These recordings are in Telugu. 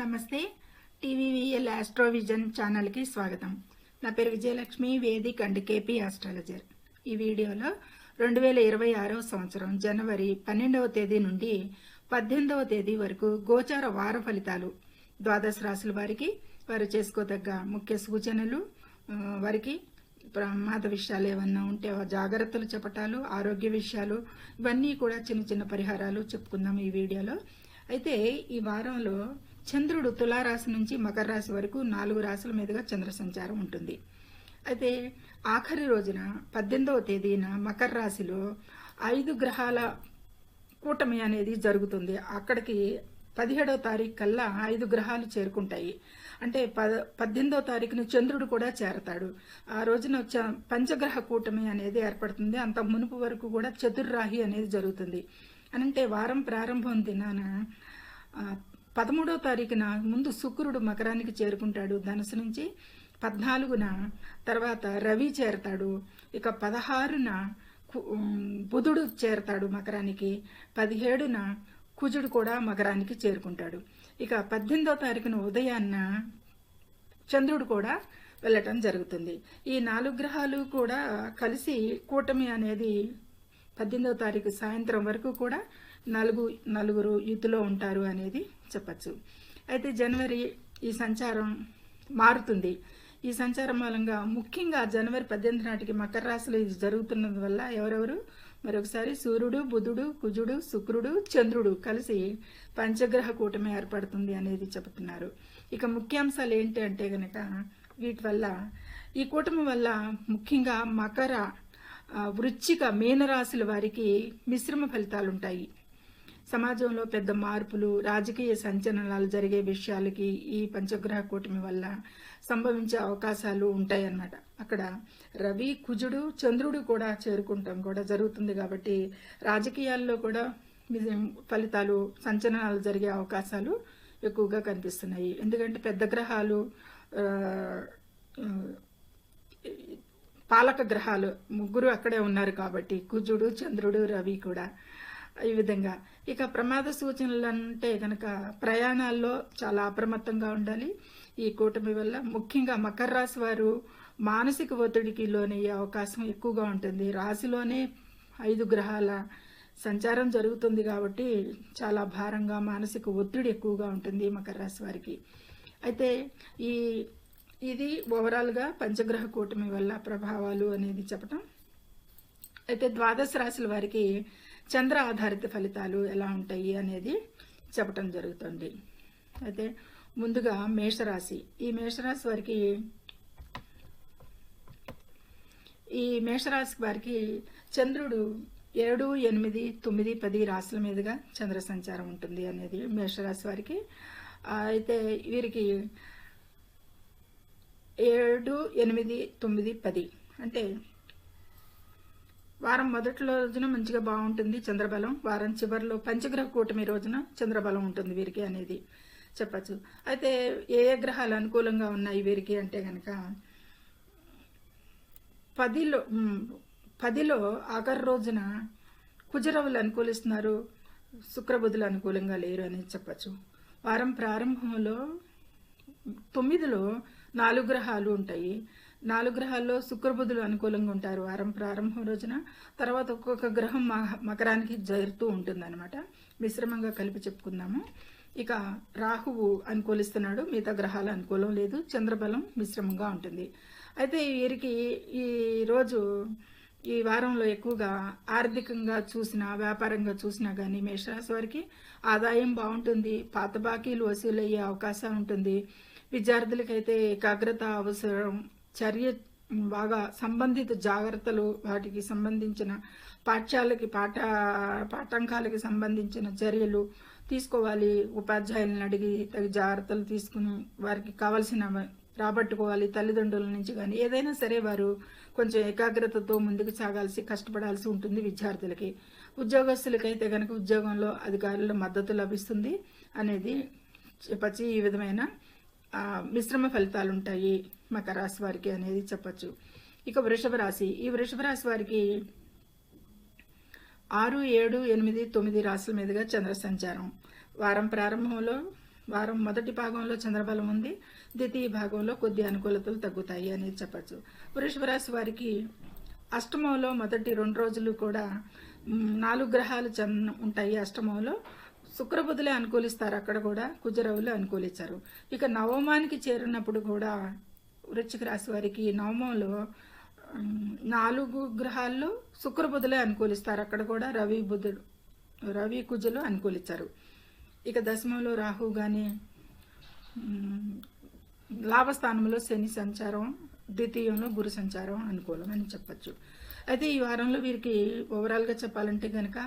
నమస్తే టీవీవీఎల్ ఆస్ట్రోవిజన్ ఛానల్కి స్వాగతం. నా పేరు Vijayalakshmi vedic and KP astrologer. ఈ వీడియోలో రెండు వేల ఇరవై ఆరవ సంవత్సరం జనవరి పన్నెండవ తేదీ నుండి పద్దెనిమిదవ తేదీ వరకు గోచార వార ఫలితాలు. ద్వాదశ రాశుల వారికి వారు చేసుకోదగ్గ ముఖ్య సూచనలు వారికి ప్రమాద విషయాలు ఏమన్నా ఉంటే జాగ్రత్తలు చెప్పటాలు ఆరోగ్య విషయాలు ఇవన్నీ కూడా చిన్న చిన్న పరిహారాలు చెప్పుకుందాం ఈ వీడియోలో. అయితే ఈ వారంలో చంద్రుడు తులారాశి నుంచి మకర రాశి వరకు నాలుగు రాశుల మీదుగా చంద్ర సంచారం ఉంటుంది. అయితే ఆఖరి రోజున పద్దెనిమిదవ తేదీన మకర రాశిలో ఐదు గ్రహాల కూటమి అనేది జరుగుతుంది. అక్కడికి పదిహేడవ తారీఖు కల్లా ఐదు గ్రహాలు చేరుకుంటాయి. అంటే పద పద్దెనిమిదవ తారీఖున చంద్రుడు కూడా చేరతాడు. ఆ రోజున చ- పంచగ్రహ కూటమి అనేది ఏర్పడుతుంది. అంత మునుపు వరకు కూడా చతుర్రాహి అనేది జరుగుతుంది. అనంటే వారం ప్రారంభం దినాన పదమూడవ తారీఖున ముందు శుక్రుడు మకరానికి చేరుకుంటాడు. ధనుసు నుంచి పద్నాలుగున తర్వాత రవి చేరతాడు. ఇక పదహారున కు- బుధుడు చేరతాడు మకరానికి. పదిహేడున కుజుడు కూడా మకరానికి చేరుకుంటాడు. ఇక పద్దెనిమిదవ తారీఖున ఉదయాన్న చంద్రుడు కూడా వెళ్ళటం జరుగుతుంది. ఈ నాలుగు గ్రహాలు కూడా కలిసి కూటమి అనేది పద్దెనిమిదవ తారీఖు సాయంత్రం వరకు కూడా నలుగు నలుగురు యూత్లో ఉంటారు అనేది చెప్పచ్చు. అయితే జనవరి ఈ సంచారం మారుతుంది. ఈ సంచారం మూలంగా ముఖ్యంగా జనవరి పద్దెనిమిది నాటికి మకర రాశిలో ఇది జరుగుతున్నందు వల్ల ఎవరెవరు? మరొకసారి సూర్యుడు బుధుడు కుజుడు శుక్రుడు చంద్రుడు కలిసి పంచగ్రహ కూటమి ఏర్పడుతుంది అనేది చెబుతున్నారు. ఇక ముఖ్యాంశాలు ఏంటి అంటే కనుక వీటి వల్ల ఈ కూటమి వల్ల ముఖ్యంగా మకర వృచ్చిక మీనరాశుల వారికి మిశ్రమ ఫలితాలు ఉంటాయి సమాజంలో పెద్ద మార్పులు రాజకీయ సంచలనాలు జరిగే విషయాలకి ఈ పంచగ్రహ కూటమి వల్ల సంభవించే అవకాశాలు ఉంటాయన్నమాట. అక్కడ రవి కుజుడు చంద్రుడు కూడా చేరుకుంటాం కూడా జరుగుతుంది కాబట్టి రాజకీయాల్లో కూడా ఫలితాలు సంచలనాలు జరిగే అవకాశాలు ఎక్కువగా కనిపిస్తున్నాయి. ఎందుకంటే పెద్ద గ్రహాలు పాలక గ్రహాలు ముగ్గురు అక్కడే ఉన్నారు కాబట్టి కుజుడు చంద్రుడు రవి కూడా. ఈ విధంగా. ఇక ప్రమాద సూచనలు అంటే కనుక ప్రయాణాల్లో చాలా అప్రమత్తంగా ఉండాలి. ఈ కూటమి వల్ల ముఖ్యంగా మకర రాశి వారు మానసిక ఒత్తిడికి లోనయ్యే అవకాశం ఎక్కువగా ఉంటుంది. రాశిలోనే ఐదు గ్రహాల సంచారం జరుగుతుంది కాబట్టి చాలా భారంగా మానసిక ఒత్తిడి ఎక్కువగా ఉంటుంది మకర రాశి వారికి. అయితే ఈ ఇది ఓవరాల్గా పంచగ్రహ కూటమి వల్ల ప్రభావాలు అనేది చెప్పటం. అయితే ద్వాదశ రాశుల వారికి చంద్ర ఆధారిత ఫలితాలు ఎలా ఉంటాయి అనేది చెప్పటం జరుగుతుంది. అయితే ముందుగా మేషరాశి. ఈ మేషరాశి వారికి ఈ మేషరాశి వారికి చంద్రుడు ఏడు ఎనిమిది తొమ్మిది పది రాశుల మీదుగా చంద్ర సంచారం ఉంటుంది అనేది మేషరాశి వారికి. అయితే వీరికి ఏడు ఎనిమిది తొమ్మిది పది అంటే వారం మొదటి రోజున మంచిగా బాగుంటుంది చంద్రబలం. వారం చివరిలో పంచగ్రహ కూటమి రోజున చంద్రబలం ఉంటుంది వీరికి అనేది చెప్పచ్చు. అయితే ఏ ఏ గ్రహాలు అనుకూలంగా ఉన్నాయి వీరికి అంటే కనుక పదిలో పదిలో ఆఖరి రోజున కుజరవులు అనుకూలిస్తున్నారు. శుక్రబుధులు అనుకూలంగా లేరు అని చెప్పచ్చు. వారం ప్రారంభంలో తొమ్మిదిలో నాలుగు గ్రహాలు ఉంటాయి. నాలుగు గ్రహాల్లో శుక్రబుధులు అనుకూలంగా ఉంటారు. వారం ప్రారంభం రోజున తర్వాత ఒక్కొక్క గ్రహం మకరానికి జరుతూ ఉంటుందన్నమాట. మిశ్రమంగా కలిపి చెప్పుకుందాము. ఇక రాహువు అనుకూలిస్తున్నాడు. మిగతా గ్రహాల అనుకూలం లేదు. చంద్రబలం మిశ్రమంగా ఉంటుంది. అయితే వీరికి ఈ రోజు ఈ వారంలో ఎక్కువగా ఆర్థికంగా చూసినా వ్యాపారంగా చూసినా కానీ మేషరాశి వారికి ఆదాయం బాగుంటుంది. పాత బాకీలు వసూలయ్యే అవకాశం ఉంటుంది. విద్యార్థులకైతే ఏకాగ్రత అవసరం చర్య బాగా సంబంధిత జాగ్రత్తలు వాటికి సంబంధించిన పాఠశాలకి పాఠ పాఠాంకాలకి సంబంధించిన చర్యలు తీసుకోవాలి. ఉపాధ్యాయులను అడిగి తగిన జాగ్రత్తలు తీసుకుని వారికి కావలసిన రాబట్టుకోవాలి. తల్లిదండ్రుల నుంచి కానీ ఏదైనా సరే వారు కొంచెం ఏకాగ్రతతో ముందుకు సాగాల్సి కష్టపడాల్సి ఉంటుంది విద్యార్థులకి. ఉద్యోగస్తులకైతే కనుక ఉద్యోగంలో అధికారుల మద్దతు లభిస్తుంది అనేది చెప్పచ్చి. ఈ విధమైన మిశ్రమ ఫలితాలు ఉంటాయి మకర రాశి వారికి అనేది చెప్పచ్చు. ఇక వృషభ రాశి. ఈ వృషభ రాశి వారికి ఆరు ఏడు ఎనిమిది తొమ్మిది రాశుల మీదుగా చంద్ర సంచారం వారం ప్రారంభంలో వారం మొదటి భాగంలో చంద్రబలం ఉంది. ద్వితీయ భాగంలో కొద్ది అనుకూలతలు తగ్గుతాయి అనేది చెప్పచ్చు. వృషభ రాశి వారికి అష్టమంలో మొదటి రెండు రోజులు కూడా నాలుగు గ్రహాలు చన్ ఉంటాయి అష్టమంలో. శుక్రబుధులే అనుకూలిస్తారు. అక్కడ కూడా కుజరవులు అనుకూలించారు. ఇక నవమానికి చేరినప్పుడు కూడా వృశ్చిక రాశి వారికి నవమంలో నాలుగు గ్రహాల్లో శుక్రబుధులే అనుకూలిస్తారు. అక్కడ కూడా రవి బుధుడు రవి కుజులు అనుకూలించారు. ఇక దశమంలో రాహు కానీ లాభస్థానంలో శని సంచారం ద్వితీయంలో గురు సంచారం అనుకూలం అని చెప్పచ్చు. అయితే ఈ వారంలో వీరికి ఓవరాల్గా చెప్పాలంటే కనుక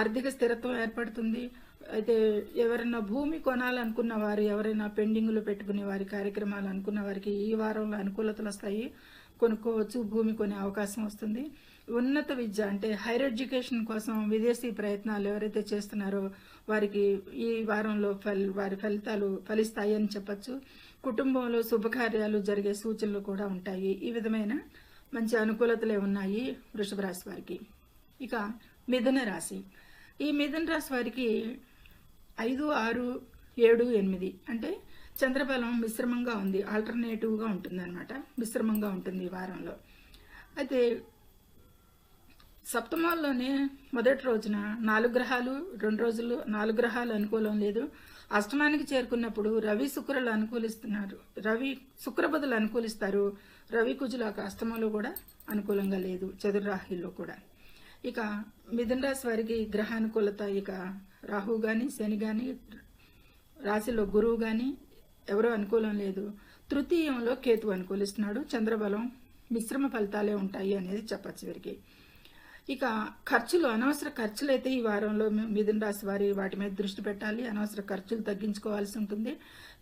ఆర్థిక స్థిరత్వం ఏర్పడుతుంది. అయితే ఎవరైనా భూమి కొనాలనుకున్న వారు ఎవరైనా పెండింగ్లో పెట్టుకునే వారి కార్యక్రమాలు అనుకున్న వారికి ఈ వారంలో అనుకూలతలు వస్తాయి. కొనుక్కోవచ్చు భూమి కొనే అవకాశం వస్తుంది. ఉన్నత విద్య అంటే హైయర్ ఎడ్యుకేషన్ కోసం విదేశీ ప్రయత్నాలు ఎవరైతే చేస్తున్నారో వారికి ఈ వారంలో ఫల్ వారి ఫలితాలు ఫలిస్తాయి అని చెప్పచ్చు. కుటుంబంలో శుభకార్యాలు జరిగే సూచనలు కూడా ఉంటాయి. ఈ విధమైన మంచి అనుకూలతలే ఉన్నాయి వృషభ రాశి వారికి. ఇక మిథున రాశి. ఈ మిథున రాశి వారికి ఐదు ఆరు ఏడు ఎనిమిది. అంటే చంద్రబలం మిశ్రమంగా ఉంది. ఆల్టర్నేటివ్గా ఉంటుందన్నమాట. మిశ్రమంగా ఉంటుంది ఈ వారంలో. అయితే సప్తమాల్లోనే మొదటి రోజున నాలుగు గ్రహాలు రెండు రోజులు నాలుగు గ్రహాలు అనుకూలం లేదు. అష్టమానికి చేరుకున్నప్పుడు రవి శుక్రులు అనుకూలిస్తున్నారు. రవి శుక్రబదులు అనుకూలిస్తారు. రవి కుజుల అష్టమంలో కూడా అనుకూలంగా లేదు. చతుర్రాహిలో కూడా. ఇక మిథున రాశి వారికి గ్రహానుకూలత ఇక రాహు కానీ శని కానీ రాశిలో గురువు కానీ ఎవరో అనుకూలం లేదు. తృతీయంలో కేతు అనుకూలిస్తున్నాడు. చంద్రబలం మిశ్రమ ఫలితాలే ఉంటాయి అనేది చెప్పచ్చు వీరికి. ఇక ఖర్చులు అనవసర ఖర్చులు అయితే ఈ వారంలో మిథున రాశి వారి వాటి మీద దృష్టి పెట్టాలి. అనవసర ఖర్చులు తగ్గించుకోవాల్సి ఉంటుంది.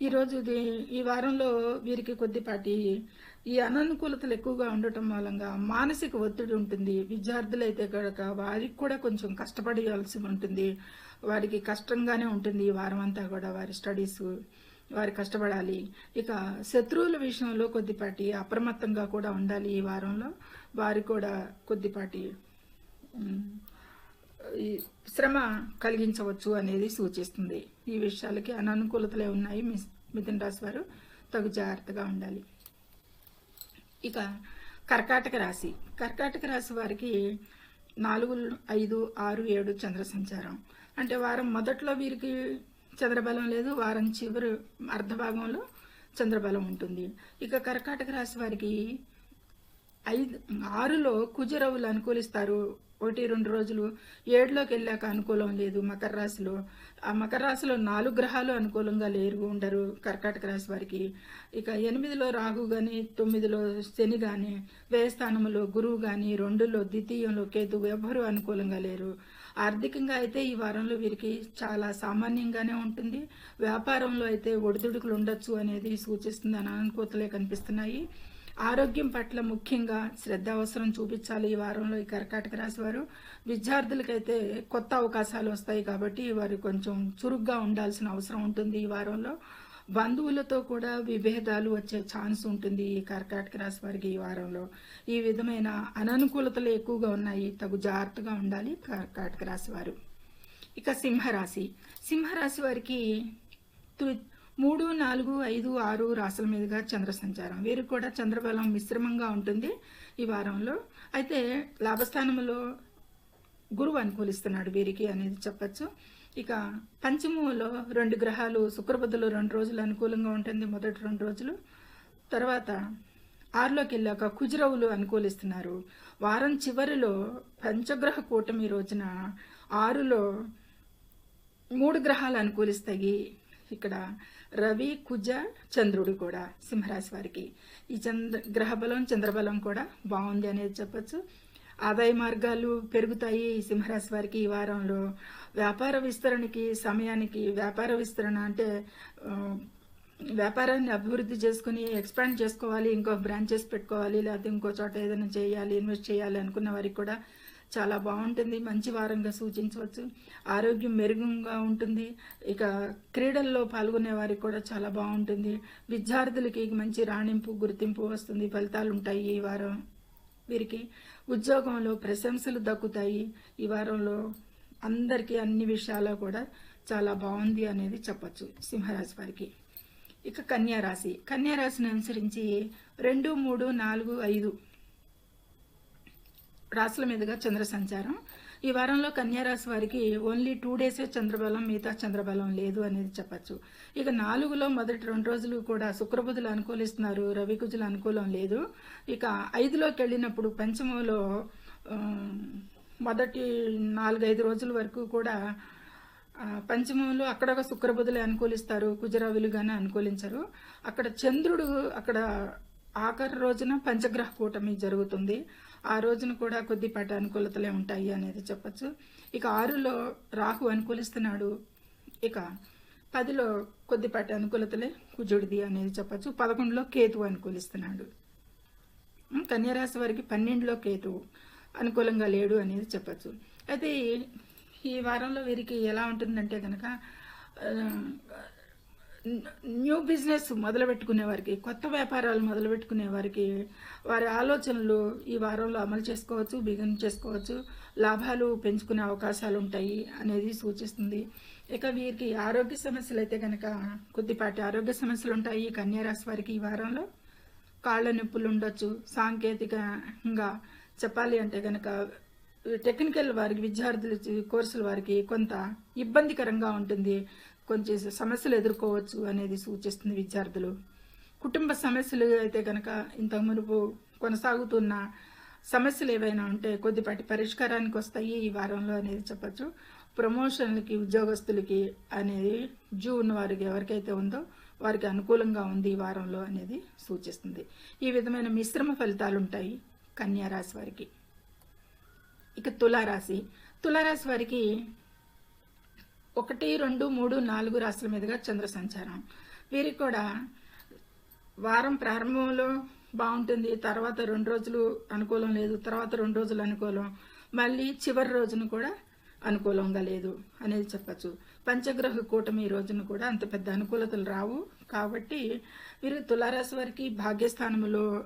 ఈరోజు ఇది ఈ వారంలో వీరికి కొద్దిపాటి ఈ అననుకూలతలు ఎక్కువగా ఉండటం మూలంగా మానసిక ఒత్తిడి ఉంటుంది. విద్యార్థులు అయితే కనుక వారికి కూడా కొంచెం కష్టపడాల్సి ఉంటుంది. వారికి కష్టంగానే ఉంటుంది ఈ వారం అంతా కూడా వారి స్టడీస్ వారు కష్టపడాలి. ఇక శత్రువుల విషయంలో కొద్దిపాటి అప్రమత్తంగా కూడా ఉండాలి ఈ వారంలో. వారు కూడా కొద్దిపాటి శ్రమ కలిగించవచ్చు అనేది సూచిస్తుంది. ఈ విషయాలకి అననుకూలతలే ఉన్నాయి మిస్- మిథున రాశి వారు. తగు జాగ్రత్తగా ఉండాలి. ఇక కర్కాటక రాశి. కర్కాటక రాశి వారికి నాలుగు ఐదు ఆరు ఏడు చంద్ర సంచారం. అంటే వారం మొదట్లో వీరికి చంద్రబలం లేదు వారం చివరి అర్ధభాగంలో చంద్రబలం ఉంటుంది. ఇక కర్కాటక రాశి వారికి ఐదు ఆరులో కుజరవులు అనుకూలిస్తారు. ఒకటి రెండు రోజులు ఏడులోకి వెళ్ళాక అనుకూలం లేదు మకర రాశిలో. ఆ మకర రాశిలో నాలుగు గ్రహాలు అనుకూలంగా లేరు ఉండరు కర్కాటక రాశి వారికి. ఇక ఎనిమిదిలో రాహు కానీ తొమ్మిదిలో శని కానీ వ్యయస్థానంలో గురువు కానీ రెండులో ద్వితీయంలో కేతు ఎవ్వరూ అనుకూలంగా లేరు. ఆర్థికంగా అయితే ఈ వారంలో వీరికి చాలా సామాన్యంగానే ఉంటుంది. వ్యాపారంలో అయితే ఒడిదుడుకులు ఉండొచ్చు అనేది సూచిస్తుంది అనుకూతలే కనిపిస్తున్నాయి. ఆరోగ్యం పట్ల ముఖ్యంగా శ్రద్ధ అవసరం చూపించాలి ఈ వారంలో ఈ కర్కాటక రాశి వారు. విద్యార్థులకైతే కొత్త అవకాశాలు వస్తాయి కాబట్టి వారు కొంచెం చురుగ్గా ఉండాల్సిన అవసరం ఉంటుంది ఈ వారంలో. బంధువులతో కూడా విభేదాలు వచ్చే ఛాన్స్ ఉంటుంది ఈ కర్కాటక రాశి వారికి ఈ వారంలో. ఈ విధమైన అననుకూలతలు ఎక్కువగా ఉన్నాయి. తగు జాగ్రత్తగా ఉండాలి కర్కాటక రాశి వారు. ఇక సింహరాశి. సింహరాశి వారికి మూడు నాలుగు ఐదు ఆరు రాసుల మీదుగా చంద్ర సంచారం వీరికి కూడా చంద్రబలం మిశ్రమంగా ఉంటుంది ఈ వారంలో. అయితే లాభస్థానంలో గురువు అనుకూలిస్తున్నాడు వీరికి అనేది చెప్పచ్చు. ఇక పంచమంలో రెండు గ్రహాలు శుక్రబుద్ధులు రెండు రోజులు అనుకూలంగా ఉంటుంది మొదటి రెండు రోజులు. తర్వాత ఆరులోకి వెళ్ళాక కుజరవులు అనుకూలిస్తున్నారు. వారం చివరిలో పంచగ్రహ కూటమి రోజున ఆరులో మూడు గ్రహాలు అనుకూలిస్తాయి. ఇక్కడ రవి కుజ చంద్రుడు కూడా సింహరాశి వారికి. ఈ చంద్ర గ్రహ బలం చంద్రబలం కూడా బాగుంది అనేది చెప్పచ్చు. ఆదాయ మార్గాలు పెరుగుతాయి ఈ సింహరాశి వారికి ఈ వారంలో. వ్యాపార విస్తరణకి సమయానికి వ్యాపార విస్తరణ అంటే వ్యాపారాన్ని అభివృద్ధి చేసుకుని ఎక్స్పాండ్ చేసుకోవాలి ఇంకో బ్రాంచెస్ పెట్టుకోవాలి లేకపోతే ఇంకో చోట ఏదైనా చేయాలి ఇన్వెస్ట్ చేయాలి అనుకున్న వారికి కూడా చాలా బాగుంటుంది. మంచి వారంగా సూచించవచ్చు. ఆరోగ్యం మెరుగుగా ఉంటుంది. ఇక క్రీడల్లో పాల్గొనే వారికి కూడా చాలా బాగుంటుంది. విద్యార్థులకి మంచి రాణింపు గుర్తింపు వస్తుంది. ఫలితాలు ఉంటాయి ఈ వారం వీరికి. ఉద్యోగంలో ప్రశంసలు దక్కుతాయి. ఈ వారంలో అందరికీ అన్ని విషయాల్లో కూడా చాలా బాగుంది అనేది చెప్పచ్చు సింహరాశి వారికి. ఇక కన్యారాశి కన్యారాశిని అనుసరించి రెండు మూడు నాలుగు ఐదు రాశుల మీదుగా చంద్ర సంచారం. ఈ వారంలో కన్యారాశి వారికి ఓన్లీ టూ డేసే చంద్రబలం మిగతా చంద్రబలం లేదు అనేది చెప్పచ్చు. ఇక నాలుగులో మొదటి రెండు రోజులు కూడా శుక్రబుధులు అనుకూలిస్తున్నారు రవికుజులు అనుకూలం లేదు. ఇక ఐదులోకి వెళ్ళినప్పుడు పంచమంలో మొదటి నాలుగైదు రోజుల వరకు కూడా పంచమంలో అక్కడ ఒక శుక్రబుధులు అనుకూలిస్తారు కుజరావులు కానీ అనుకూలించరు. అక్కడ చంద్రుడు అక్కడ ఆఖరి రోజున పంచగ్రహ కూటమి జరుగుతుంది. ఆ రోజున కూడా కొద్దిపాటి అనుకూలతలే ఉంటాయి అనేది చెప్పచ్చు. ఇక ఆరులో రాహు అనుకూలిస్తున్నాడు. ఇక పదిలో కొద్దిపాటి అనుకూలతలే కుజుడిది అనేది చెప్పచ్చు. పదకొండులో కేతువు అనుకూలిస్తున్నాడు. కన్యరాశి కన్యారాశి వారికి పన్నెండులో కేతు అనుకూలంగా లేడు అనేది చెప్పచ్చు. అయితే ఈ- వారంలో వీరికి ఎలా ఉంటుందంటే కనుక న్యూ బిజినెస్ మొదలు పెట్టుకునే వారికి కొత్త వ్యాపారాలు మొదలు పెట్టుకునే వారికి వారి ఆలోచనలు ఈ వారంలో అమలు చేసుకోవచ్చు బిగిన్ చేసుకోవచ్చు లాభాలు పెంచుకునే అవకాశాలు ఉంటాయి అనేది సూచిస్తుంది. ఇక వీరికి ఆరోగ్య సమస్యలు అయితే కనుక కొద్దిపాటి ఆరోగ్య సమస్యలు ఉంటాయి. కన్యారాశి వారికి ఈ వారంలో కాళ్ళ నొప్పులు ఉండొచ్చు. సాంకేతికంగా చెప్పాలి అంటే కనుక టెక్నికల్ వారికి విద్యార్థులు కోర్సుల వారికి కొంత ఇబ్బందికరంగా ఉంటుంది. కొంచెం సమస్యలు ఎదుర్కోవచ్చు అనేది సూచిస్తుంది విద్యార్థులు. కుటుంబ సమస్యలు అయితే కనుక ఇంతకు మునుపు కొనసాగుతున్న సమస్యలు ఏవైనా ఉంటే కొద్దిపాటి పరిష్కారానికి వస్తాయి ఈ వారంలో అనేది చెప్పచ్చు. ప్రమోషన్లకి ఉద్యోగస్తులకి అనేది జూన్ వారికి ఎవరికైతే ఉందో వారికి అనుకూలంగా ఉంది ఈ వారంలో అనేది సూచిస్తుంది. ఈ విధమైన మిశ్రమ ఫలితాలు ఉంటాయి కన్యారాశి వారికి. ఇక తులారాశి. తులారాశి వారికి ఒకటి రెండు మూడు నాలుగు రాశుల మీదుగా చంద్ర సంచారం. వీరికి కూడా వారం ప్రారంభంలో బాగుంటుంది. తర్వాత రెండు రోజులు అనుకూలం లేదు. తర్వాత రెండు రోజులు అనుకూలం. మళ్ళీ చివరి రోజున కూడా అనుకూలంగా లేదు అనేది చెప్పచ్చు. పంచగ్రహ కూటమి రోజున కూడా అంత పెద్ద అనుకూలతలు రావు. కాబట్టి వీరు తులారాశి వారికి భాగ్యస్థానంలో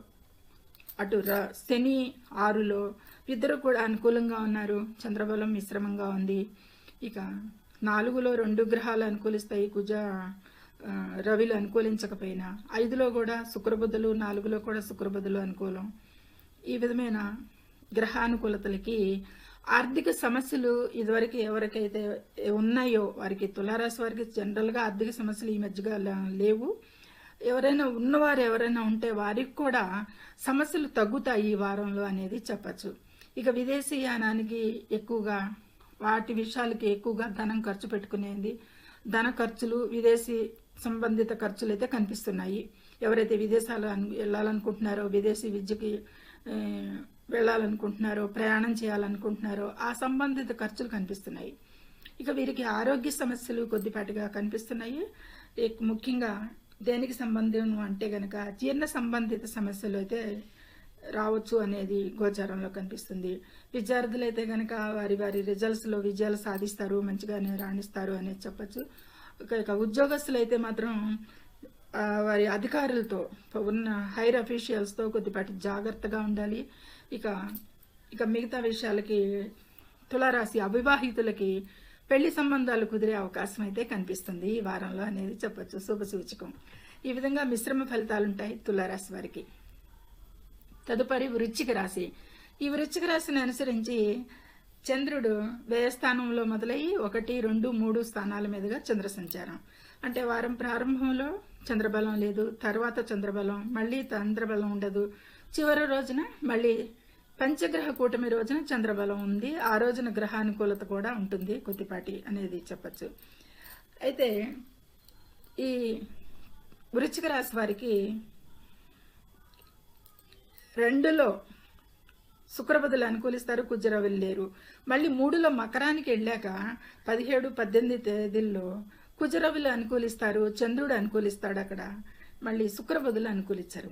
అటు ర- శని ఆరులో ఇద్దరు కూడా అనుకూలంగా ఉన్నారు. చంద్రబలం మిశ్రమంగా ఉంది. ఇక నాలుగులో రెండు గ్రహాలు అనుకూలిస్తాయి. కుజ రవిలు అనుకూలించకపోయినా. ఐదులో కూడా శుక్రబుద్ధులు నాలుగులో కూడా శుక్రబుద్ధులు అనుకూలం. ఈ విధమైన గ్రహానుకూలతలకి ఆర్థిక సమస్యలు ఇదివరకు ఎవరికైతే ఉన్నాయో వారికి తులారాశి వారికి జనరల్గా ఆర్థిక సమస్యలు ఈ మధ్యగా లేవు. ఎవరైనా ఉన్నవారు ఎవరైనా ఉంటే వారికి కూడా సమస్యలు తగ్గుతాయి ఈ వారంలో అనేది చెప్పచ్చు. ఇక విదేశీ యానానికి ఎక్కువగా వాటి విషయాలకి ఎక్కువగా ధనం ఖర్చు పెట్టుకునేది ధన ఖర్చులు విదేశీ సంబంధిత ఖర్చులు అయితే కనిపిస్తున్నాయి. ఎవరైతే విదేశాలు వెళ్ళాలనుకుంటున్నారో విదేశీ విద్యకి వెళ్ళాలనుకుంటున్నారో ప్రయాణం చేయాలనుకుంటున్నారో ఆ సంబంధిత ఖర్చులు కనిపిస్తున్నాయి. ఇక వీరికి ఆరోగ్య సమస్యలు కొద్దిపాటిగా కనిపిస్తున్నాయి. ముఖ్యంగా దేనికి సంబంధం అంటే కనుక జీర్ణ సంబంధిత సమస్యలు అయితే రావచ్చు అనేది గోచారంలో కనిపిస్తుంది. విద్యార్థులు అయితే కనుక వారి వారి రిజల్ట్స్లో విజయాలు సాధిస్తారు మంచిగానే రాణిస్తారు అనేది చెప్పచ్చు. ఇక ఉద్యోగస్తులు అయితే మాత్రం వారి అధికారులతో ఉన్న హైర్ అఫీషియల్స్తో కొద్దిపాటి జాగ్రత్తగా ఉండాలి. ఇక ఇక మిగతా విషయాలకి తులారాశి అవివాహితులకి పెళ్ళి సంబంధాలు కుదిరే అవకాశం అయితే కనిపిస్తుంది. ఈ వారంలో అనేది చెప్పచ్చు. శుభ సూచకం. ఈ విధంగా మిశ్రమ ఫలితాలు ఉంటాయి తులారాశి వారికి. తదుపరి వృచ్చిక రాశి. ఈ వృచ్చిక రాశిని అనుసరించి చంద్రుడు వ్యయస్థానంలో మొదలయ్యి ఒకటి రెండు మూడు స్థానాల మీదుగా చంద్ర సంచారం. అంటే వారం ప్రారంభంలో చంద్రబలం లేదు తర్వాత చంద్రబలం మళ్ళీ చంద్రబలం ఉండదు. చివరి రోజున మళ్ళీ పంచగ్రహ కూటమి రోజున చంద్రబలం ఉంది. ఆ రోజున గ్రహానుకూలత కూడా ఉంటుంది. కొద్దిపాటి అనేది చెప్పచ్చు. అయితే ఈ వృచ్చిక రాశి వారికి రెండులో శుక్రబదులు అనుకూలిస్తారు కుజరవులు లేరు. మళ్ళీ మూడులో మకరానికి వెళ్ళాక పదిహేడు పద్దెనిమిది తేదీల్లో కుజరవులు అనుకూలిస్తారు చంద్రుడు అనుకూలిస్తాడు అక్కడ మళ్ళీ శుక్రబదులు అనుకూలించరు.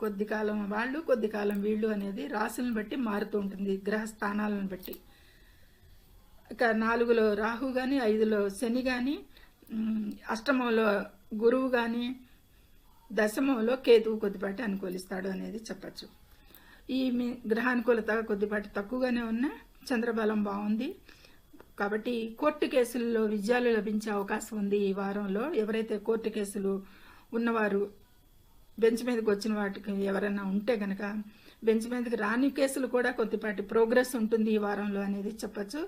కొద్ది కాలం వాళ్ళు కొద్ది కాలం వీళ్ళు అనేది రాశులను బట్టి మారుతూ ఉంటుంది గ్రహ స్థానాలను బట్టి. ఇక నాలుగులో రాహు కానీ ఐదులో శని కానీ అష్టమంలో గురువు కానీ దశమంలో కేతువు కొద్దిపాటి అనుకూలిస్తాడు అనేది చెప్పచ్చు. ఈ మీ గ్రహానుకూలత కొద్దిపాటి తక్కువగానే ఉన్న చంద్రబలం బాగుంది. కాబట్టి కోర్టు కేసుల్లో విజయాలు లభించే అవకాశం ఉంది ఈ వారంలో. ఎవరైతే కోర్టు కేసులు ఉన్నవారు బెంచ్ మీదకి వచ్చిన వాటికి ఎవరైనా ఉంటే గనక బెంచ్ మీదకి రాని కేసులు కూడా కొద్దిపాటి ప్రోగ్రెస్ ఉంటుంది ఈ వారంలో అనేది చెప్పచ్చు.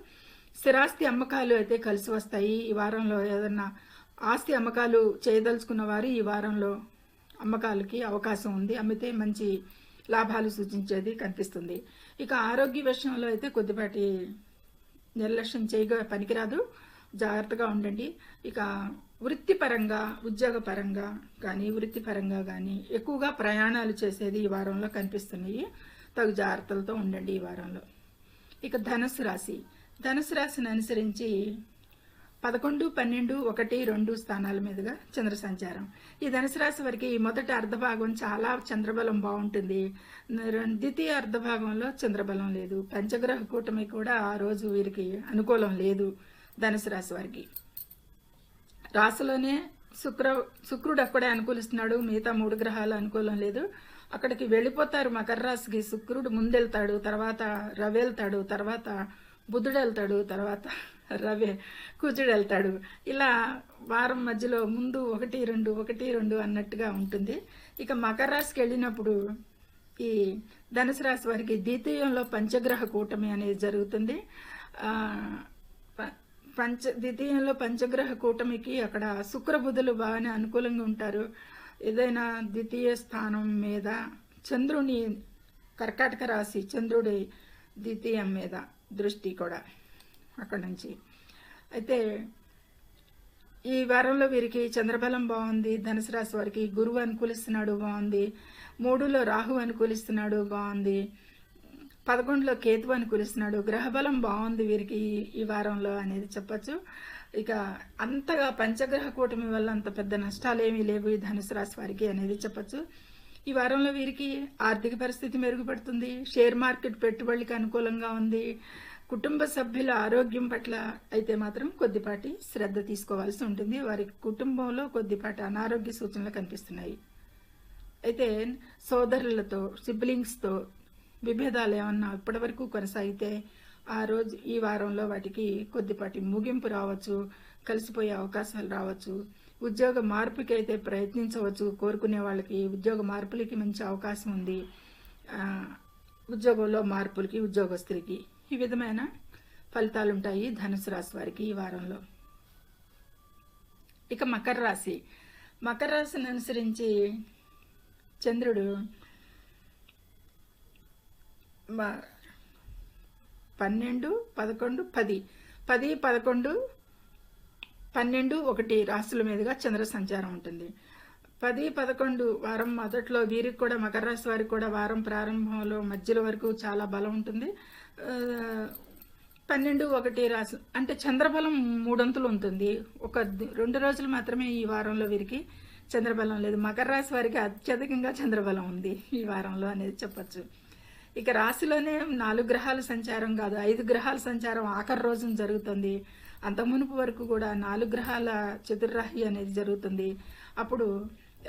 స్థిరాస్తి అమ్మకాలు అయితే కలిసి వస్తాయి. ఈ వారంలో ఏదన్నా ఆస్తి అమ్మకాలు చేయదలుచుకున్న వారు ఈ వారంలో అమ్మకాలకి అవకాశం ఉంది. అమ్మితే మంచి లాభాలు సూచించేది కనిపిస్తుంది. ఇక ఆరోగ్య విషయంలో అయితే కొద్దిపాటి నిర్లక్ష్యం చేయగా పనికిరాదు. జాగ్రత్తగా ఉండండి. ఇక వృత్తిపరంగా ఉద్యోగపరంగా కానీ వృత్తిపరంగా కానీ ఎక్కువగా ప్రయాణాలు చేసేది ఈ వారంలో కనిపిస్తున్నాయి. తగు జాగ్రత్తలతో ఉండండి ఈ వారంలో. ఇక ధనుసు రాశి. ధనుసు రాశిని అనుసరించి పదకొండు పన్నెండు ఒకటి రెండు స్థానాల మీదుగా చంద్ర సంచారం. ఈ ధనుసు రాశి వారికి ఈ మొదటి అర్ధభాగం చాలా చంద్రబలం బాగుంటుంది. ద్వితీయ అర్ధభాగంలో చంద్రబలం లేదు. పంచగ్రహ కూటమి కూడా ఆ రోజు వీరికి అనుకూలం లేదు ధనుసు రాశి వారికి. రాశిలోనే శుక్ర శుక్రుడు అక్కడే అనుకూలిస్తున్నాడు మిగతా మూడు గ్రహాలు అనుకూలం లేదు. అక్కడికి వెళ్ళిపోతారు మకర రాశికి శుక్రుడు ముందెళ్తాడు తర్వాత రవి వెళ్తాడు తర్వాత బుధుడు వెళ్తాడు తర్వాత రవి కూచుడు వెళ్తాడు ఇలా వారం మధ్యలో ముందు ఒకటి రెండు ఒకటి రెండు అన్నట్టుగా ఉంటుంది. ఇక మకర రాశికి వెళ్ళినప్పుడు ఈ ధనుసు రాశి వారికి ద్వితీయంలో పంచగ్రహ కూటమి అనేది జరుగుతుంది. పంచ ద్వితీయంలో పంచగ్రహ కూటమికి అక్కడ శుక్రబుధులు బాగానే అనుకూలంగా ఉంటారు. ఏదైనా ద్వితీయ స్థానం మీద చంద్రుని కర్కాటక రాశి చంద్రుడి ద్వితీయం మీద దృష్టి కూడా అక్కడ నుంచి. అయితే ఈ వారంలో వీరికి చంద్రబలం బాగుంది ధనుసు రాశి వారికి గురువు అనుకూలిస్తున్నాడు బాగుంది. మూడులో రాహు అనుకూలిస్తున్నాడు బాగుంది. పదకొండులో కేతు అనుకూలిస్తున్నాడు గ్రహబలం బాగుంది వీరికి ఈ- వారంలో అనేది చెప్పచ్చు. ఇక అంతగా పంచగ్రహ కూటమి వల్ల అంత పెద్ద నష్టాలు ఏమీ లేవు ఈ ధనుసు రాశి వారికి అనేది చెప్పచ్చు. ఈ వారంలో వీరికి ఆర్థిక పరిస్థితి మెరుగుపడుతుంది. షేర్ మార్కెట్ పెట్టుబడికి అనుకూలంగా ఉంది. కుటుంబ సభ్యుల ఆరోగ్యం పట్ల అయితే మాత్రం కొద్దిపాటి శ్రద్ధ తీసుకోవాల్సి ఉంటుంది. వారి కుటుంబంలో కొద్దిపాటి అనారోగ్య సూచనలు కనిపిస్తున్నాయి. అయితే సోదరులతో సిబ్లింగ్స్తో విభేదాలు ఏమన్నా ఇప్పటివరకు కొనసాగితే ఆ రోజు ఈ వారంలో వాటికి కొద్దిపాటి ముగింపు రావచ్చు కలిసిపోయే అవకాశాలు రావచ్చు. ఉద్యోగ మార్పుకి అయితే ప్రయత్నించవచ్చు కోరుకునే వాళ్ళకి ఉద్యోగ మార్పులకి మంచి అవకాశం ఉంది. ఉద్యోగంలో మార్పులకి ఉద్యోగస్తులకి ఈ విధమైన ఫలితాలు ఉంటాయి ధనుసు రాశి వారికి ఈ వారంలో. ఇక మకర రాశి. మకర రాశిని అనుసరించి చంద్రుడు పన్నెండు పదకొండు పది. పది పదకొండు పన్నెండు ఒకటి రాశుల మీదుగా చంద్ర సంచారం ఉంటుంది. పది పదకొండు వారం మొదట్లో వీరికి కూడా మకర రాశి వారికి కూడా వారం ప్రారంభంలో మధ్యలో వరకు చాలా బలం ఉంటుంది. పన్నెండు ఒకటి రాశి అంటే చంద్రబలం మూడొంతులు ఉంటుంది. ఒక రెండు రోజులు మాత్రమే ఈ వారంలో వీరికి చంద్రబలం లేదు. మకర రాశి వారికి అత్యధికంగా చంద్రబలం ఉంది ఈ వారంలో అనేది చెప్పొచ్చు. ఇక రాశిలోనే నాలుగు గ్రహాల సంచారం కాదు ఐదు గ్రహాల సంచారం ఆఖరి రోజున జరుగుతుంది. అంత మునుపు వరకు కూడా నాలుగు గ్రహాల చతుర్రాహి అనేది జరుగుతుంది. అప్పుడు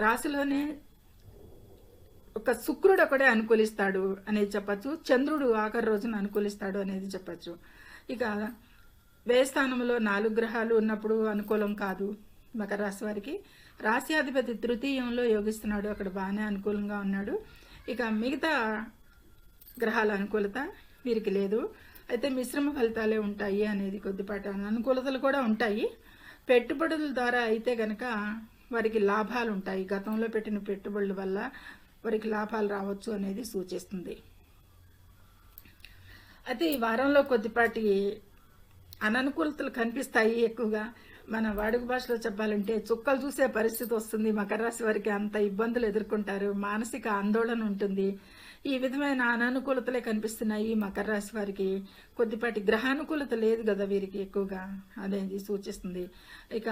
రాశిలోనే ఒక శుక్రుడు ఒకడే అనుకూలిస్తాడు అనేది చెప్పచ్చు చంద్రుడు ఆఖరి రోజున అనుకూలిస్తాడు అనేది చెప్పచ్చు. ఇక వేస్థానంలో నాలుగు గ్రహాలు ఉన్నప్పుడు అనుకూలం కాదు మకర రాశి వారికి. రాశ్యాధిపతి తృతీయంలో యోగిస్తున్నాడు అక్కడ బాగానే అనుకూలంగా ఉన్నాడు. ఇక మిగతా గ్రహాల అనుకూలత వీరికి లేదు. అయితే మిశ్రమ ఫలితాలే ఉంటాయి అనేది కొద్దిపాటి అనుకూలతలు కూడా ఉంటాయి. పెట్టుబడుల ద్వారా అయితే గనక వారికి లాభాలు ఉంటాయి. గతంలో పెట్టిన పెట్టుబడుల వల్ల వారికి లాభాలు రావచ్చు అనేది సూచిస్తుంది. అయితే ఈ వారంలో కొద్దిపాటి అననుకూలతలు కనిపిస్తాయి ఎక్కువగా. మన వాడుక భాషలో చెప్పాలంటే చుక్కలు చూసే పరిస్థితి వస్తుంది. మకర రాశి వారికి అంత ఇబ్బందులు ఎదుర్కొంటారు. మానసిక ఆందోళన ఉంటుంది. ఈ విధమైన అననుకూలతలే కనిపిస్తున్నాయి మకర రాశి వారికి. కొద్దిపాటి గ్రహానుకూలత లేదు కదా వీరికి ఎక్కువగా. అనేది సూచిస్తుంది. ఇక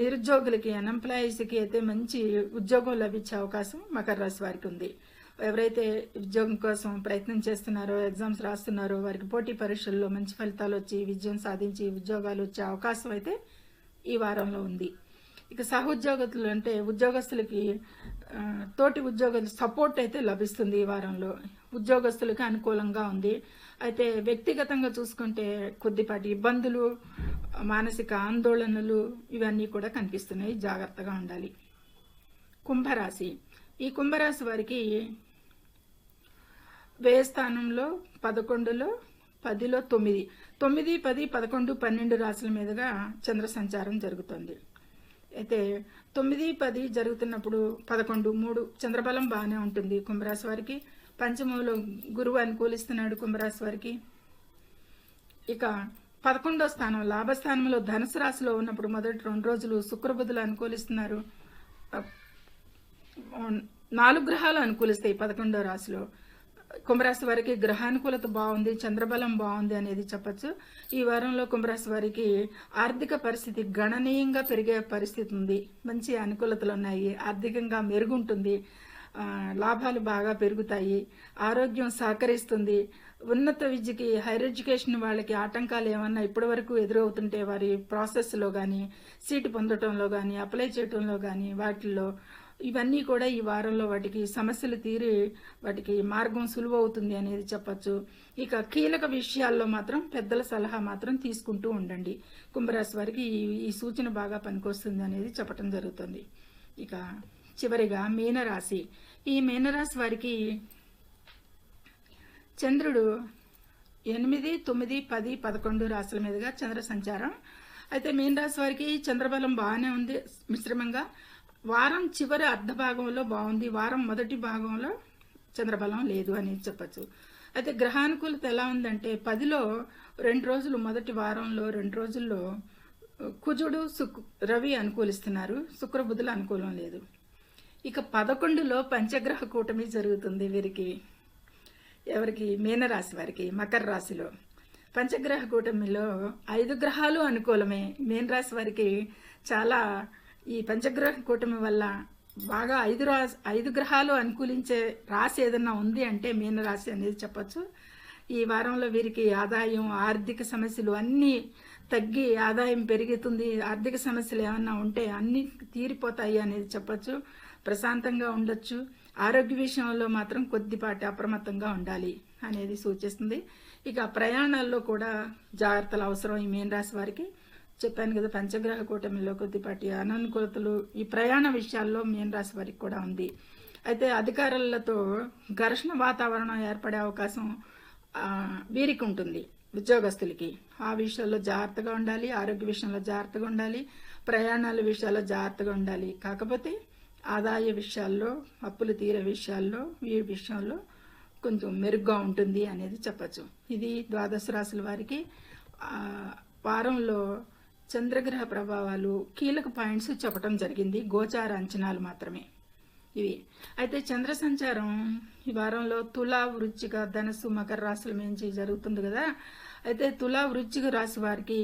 నిరుద్యోగులకి అన్ఎంప్లాయీస్కి అయితే మంచి ఉద్యోగం లభించే అవకాశం మకర రాశి వారికి ఉంది. ఎవరైతే ఉద్యోగం కోసం ప్రయత్నం చేస్తున్నారో ఎగ్జామ్స్ రాస్తున్నారో వారికి పోటీ పరీక్షల్లో మంచి ఫలితాలు వచ్చి విజయం సాధించి ఉద్యోగాలు వచ్చే అవకాశం అయితే ఈ వారంలో ఉంది. ఇక సహోద్యోగతులు అంటే ఉద్యోగస్తులకి తోటి ఉద్యోగుల సపోర్ట్ అయితే లభిస్తుంది ఈ వారంలో. ఉద్యోగస్తులకి అనుకూలంగా ఉంది. అయితే వ్యక్తిగతంగా చూసుకుంటే కొద్దిపాటి ఇబ్బందులు మానసిక ఆందోళనలు ఇవన్నీ కూడా కనిపిస్తున్నాయి. జాగ్రత్తగా ఉండాలి. కుంభరాశి. ఈ కుంభరాశి వారికి వ్యయ స్థానంలో పదకొండులో పదిలో తొమ్మిది. తొమ్మిది పది పదకొండు పన్నెండు రాశుల మీదుగా చంద్ర సంచారం జరుగుతుంది. అయితే తొమ్మిది పది జరుగుతున్నప్పుడు పదకొండు మూడు చంద్రబలం బాగానే ఉంటుంది కుంభరాశి వారికి. పంచమంలో గురువు అనుకూలిస్తున్నాడు కుంభరాశి వారికి. ఇక పదకొండో స్థానం లాభస్థానంలో ధనుసు రాశిలో ఉన్నప్పుడు మొదటి రెండు రోజులు శుక్రబుధులు అనుకూలిస్తున్నారు. నాలుగు గ్రహాలు అనుకూలిస్తాయి పదకొండో రాశిలో. కుంభరాశి వారికి గ్రహానుకూలత బాగుంది చంద్రబలం బాగుంది అనేది చెప్పచ్చు. ఈ వారంలో కుంభరాశి వారికి ఆర్థిక పరిస్థితి గణనీయంగా పెరిగే పరిస్థితి ఉంది. మంచి అనుకూలతలు ఉన్నాయి. ఆర్థికంగా మెరుగుంటుంది. లాభాలు బాగా పెరుగుతాయి. ఆరోగ్యం సహకరిస్తుంది. ఉన్నత విద్యకి హైయర్ ఎడ్యుకేషన్ వాళ్ళకి ఆటంకాలు ఏమన్నా ఇప్పటి వరకు ఎదురవుతుంటే వారి ప్రాసెస్లో కానీ సీటు పొందటంలో కానీ అప్లై చేయటంలో కానీ వాటిల్లో ఇవన్నీ కూడా ఈ వారంలో వాటికి సమస్యలు తీరి వాటికి మార్గం సులువవుతుంది అనేది చెప్పచ్చు. ఇక కీలక విషయాల్లో మాత్రం పెద్దల సలహా మాత్రం తీసుకుంటూ ఉండండి. కుంభరాశి వారికి ఈ ఈ సూచన బాగా పనికొస్తుంది అనేది చెప్పటం జరుగుతుంది. ఇక చివరిగా మీనరాశి. ఈ మీనరాశి వారికి చంద్రుడు ఎనిమిది తొమ్మిది పది పదకొండు రాశుల మీదుగా చంద్ర సంచారం. అయితే మీనరాశి వారికి చంద్రబలం బాగానే ఉంది మిశ్రమంగా. వారం చివరి అర్ధ భాగంలో బాగుంది వారం మొదటి భాగంలో చంద్రబలం లేదు అని చెప్పచ్చు. అయితే గ్రహానుకూలత ఎలా ఉందంటే పదిలో రెండు రోజులు మొదటి వారంలో రెండు రోజుల్లో కుజుడు శుక్ రవి అనుకూలిస్తున్నారు. శుక్రబుధులు అనుకూలం లేదు. ఇక పదకొండులో పంచగ్రహ కూటమి జరుగుతుంది వీరికి. ఎవరికి? మీనరాశి వారికి మకర రాశిలో. పంచగ్రహ కూటమిలో ఐదు గ్రహాలు అనుకూలమే. మీనరాశి వారికి చాలా ఈ పంచగ్రహ కూటమి వల్ల బాగా ఐదు రా ఐదు గ్రహాలు అనుకూలించే రాశి ఏదన్నా ఉంది అంటే మీనరాశి అనేది చెప్పచ్చు. ఈ వారంలో వీరికి ఆదాయం ఆర్థిక సమస్యలు అన్నీ తగ్గి ఆదాయం పెరుగుతుంది. ఆర్థిక సమస్యలు ఏమన్నా ఉంటే అన్నీ తీరిపోతాయి అనేది చెప్పచ్చు. ప్రశాంతంగా ఉండొచ్చు. ఆరోగ్య విషయంలో మాత్రం కొద్దిపాటి అప్రమత్తంగా ఉండాలి అనేది సూచిస్తుంది. ఇక ప్రయాణాల్లో కూడా జాగ్రత్తలు అవసరం ఈ మీన రాశి వారికి. చెప్పాను కదా పంచగ్రహ కూటమిలో కొద్దిపాటి అననుకూలతలు ఈ ప్రయాణ విషయాల్లో మీన రాశి వారికి కూడా ఉంది. అయితే అధికారులతో ఘర్షణ వాతావరణం ఏర్పడే అవకాశం వీరికి ఉంటుంది ఉద్యోగస్తులకి. ఆ విషయాల్లో జాగ్రత్తగా ఉండాలి ఆరోగ్య విషయంలో జాగ్రత్తగా ఉండాలి ప్రయాణాల విషయాల్లో జాగ్రత్తగా ఉండాలి. కాకపోతే ఆదాయ విషయాల్లో అప్పులు తీరే విషయాల్లో ఈ విషయంలో కొంచెం మెరుగ్గా ఉంటుంది అనేది చెప్పచ్చు. ఇది ద్వాదశ రాశుల వారికి వారంలో చంద్రగ్రహ ప్రభావాలు కీలక పాయింట్స్ చెప్పడం జరిగింది. గోచార అంచనాలు మాత్రమే. ఇవి. అయితే చంద్ర సంచారం ఈ వారంలో తులా వృచ్చిక ధనస్సు మకర రాశుల మించి జరుగుతుంది కదా. అయితే తులా వృచ్చిక రాశి వారికి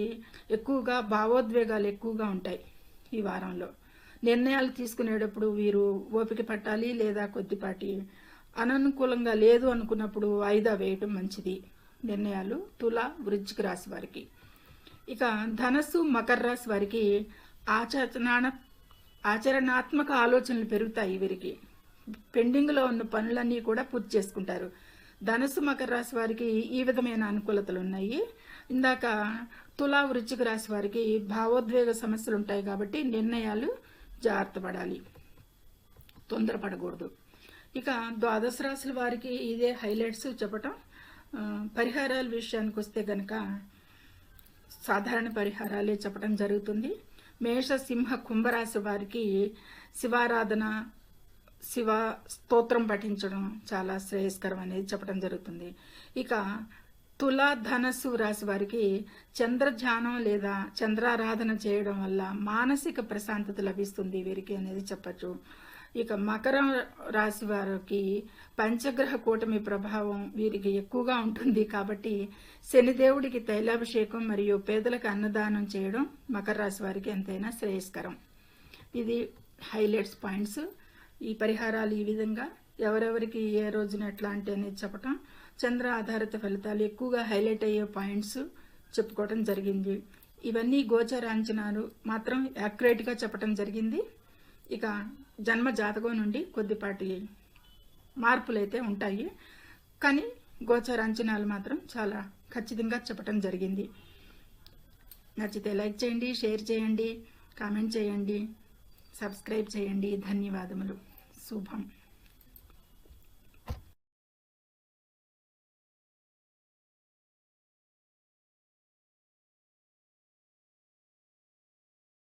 ఎక్కువగా భావోద్వేగాలు ఎక్కువగా ఉంటాయి ఈ వారంలో. నిర్ణయాలు తీసుకునేటప్పుడు వీరు ఓపిక పట్టాలి లేదా కొద్దిపాటి అననుకూలంగా లేదు అనుకున్నప్పుడు వాయిదా వేయటం మంచిది. నిర్ణయాలు తుల వృచ్చిక రాశి వారికి. ఇక ధనస్సు మకర రాశి వారికి ఆచరణ ఆచరణాత్మక ఆలోచనలు పెరుగుతాయి వీరికి. పెండింగ్లో ఉన్న పనులన్నీ కూడా పూర్తి చేసుకుంటారు. ధనస్సు మకర రాశి వారికి ఈ విధమైన అనుకూలతలు ఉన్నాయి. ఇందాక తులా వృచ్చిక రాశి వారికి భావోద్వేగ సమస్యలు ఉంటాయి కాబట్టి నిర్ణయాలు జాగ్రత్త పడాలి. తొందరపడకూడదు. ఇక ద్వాదశ రాశుల వారికి ఇదే హైలైట్స్ చెప్పటం. పరిహారాల విషయానికి వస్తే గనక సాధారణ పరిహారాలే చెప్పడం జరుగుతుంది. మేష సింహ కుంభరాశి వారికి శివారాధన శివ స్తోత్రం పఠించడం చాలా శ్రేయస్కరం అనేది చెప్పడం జరుగుతుంది. ఇక తుల ధనస్సు రాశి వారికి చంద్రధ్యానం లేదా చంద్రారాధన చేయడం వల్ల మానసిక ప్రశాంతత లభిస్తుంది వీరికి అనేది చెప్పచ్చు. ఇక మకర రాశి వారికి పంచగ్రహ కూటమి ప్రభావం వీరికి ఎక్కువగా ఉంటుంది కాబట్టి శనిదేవుడికి తైలాభిషేకం మరియు పేదలకు అన్నదానం చేయడం మకర రాశి వారికి ఎంతైనా శ్రేయస్కరం. ఇది హైలైట్స్ పాయింట్స్. ఈ పరిహారాలు ఈ విధంగా ఎవరెవరికి ఏ రోజున ఎట్లాంటి అనేది చెప్పటం చంద్ర ఆధారిత ఫలితాలు ఎక్కువగా హైలైట్ అయ్యే పాయింట్స్ చెప్పుకోవడం జరిగింది. ఇవన్నీ గోచర అంచనాలు మాత్రం యాక్యురేట్గా చెప్పడం జరిగింది. ఇక జన్మ జాతకం నుండి కొద్దిపాటి మార్పులైతే ఉంటాయి. కానీ గోచర అంచనాలు మాత్రం చాలా ఖచ్చితంగా చెప్పటం జరిగింది. నచ్చితే లైక్ చేయండి షేర్ చేయండి కామెంట్ చేయండి సబ్స్క్రైబ్ చేయండి. ధన్యవాదములు. శుభం.